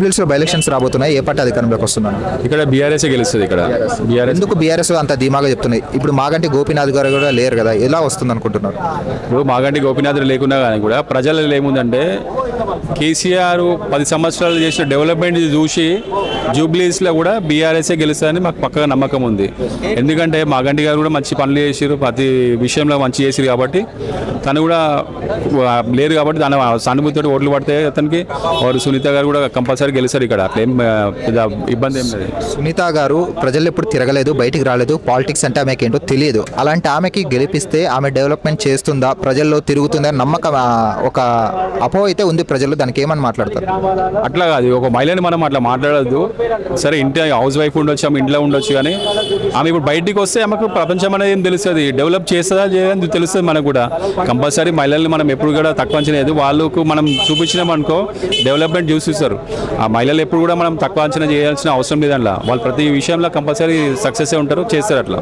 జూబ్లీస్లో by elections రాబోతున్నాయి. ఏ party అధికారంలోకి వస్తున్నాను ఇక్కడ బీఆర్ఎస్ గెలుస్తుంది ఇక్కడ? బీఆర్ఎస్ ఎందుకు బీఆర్ఎస్ అంత ధీమాగా చెప్తున్నాయి? ఇప్పుడు మాగంటి గోపీనాథ్ గారు కూడా లేరు కదా. ఎలా వస్తుంది అనుకుంటున్నారు ఇప్పుడు మాగంటి గోపీనాథ్ లేకున్నా కానీ కూడా ప్రజలలో ఏముందంటే కేసీఆర్ పది సంవత్సరాలు చేసిన డెవలప్మెంట్ చూసి జూబ్లీస్లో కూడా బీఆర్ఎస్ఏ గెలుస్తుందని మాకు పక్కగా నమ్మకం ఉంది. ఎందుకంటే మాగంటి గారు కూడా మంచి పనులు చేసిరు ప్రతి విషయంలో మంచి చేసిరు కాబట్టి తను కూడా లేరు కాబట్టి తన సానుభూతితో ఓట్లు పడితే అతనికి వారు సునీత గారు కూడా కంపల్సరీ గెలుస్తారు ఇక్కడ. ఏం పెద్ద ఇబ్బంది ఏం లేదు. సునీత గారు ప్రజలు ఎప్పుడు తిరగలేదు బయటికి రాలేదు పాలిటిక్స్ అంటే ఆమెకి ఏంటో తెలియదు. అలాంటి ఆమెకి గెలిపిస్తే ఆమె డెవలప్మెంట్ చేస్తుందా ప్రజల్లో తిరుగుతుందా నమ్మకం ఒక అపో అయితే ఉంది ప్రజలు దానికి ఏమని మాట్లాడతారు? అట్లా కాదు ఒక మహిళని మనం అట్లా మాట్లాడద్దు. సరే ఇంటి హౌస్ వైఫ్ ఉండొచ్చు ఆమె ఇంట్లో ఉండొచ్చు కానీ ఆమె ఇప్పుడు బయటికి వస్తే ఆమెకు ప్రపంచం అనేది ఏం తెలుస్తుంది? డెవలప్ చేస్తుందా చేయదని తెలుస్తుంది మనకు కూడా. కంపల్సరీ మహిళల్ని మనం ఎప్పుడు కూడా తక్కువ అంచనా లేదు వాళ్ళకు మనం చూపించినాం అనుకో డెవలప్మెంట్ చూసిస్తారు ఆ మహిళలు ఎప్పుడు కూడా మనం తక్కువ అంచనా చేయాల్సిన అవసరం లేదండి వాళ్ళు ప్రతి విషయంలో కంపల్సరీ సక్సెస్ ఉంటారు చేస్తారు అట్లా.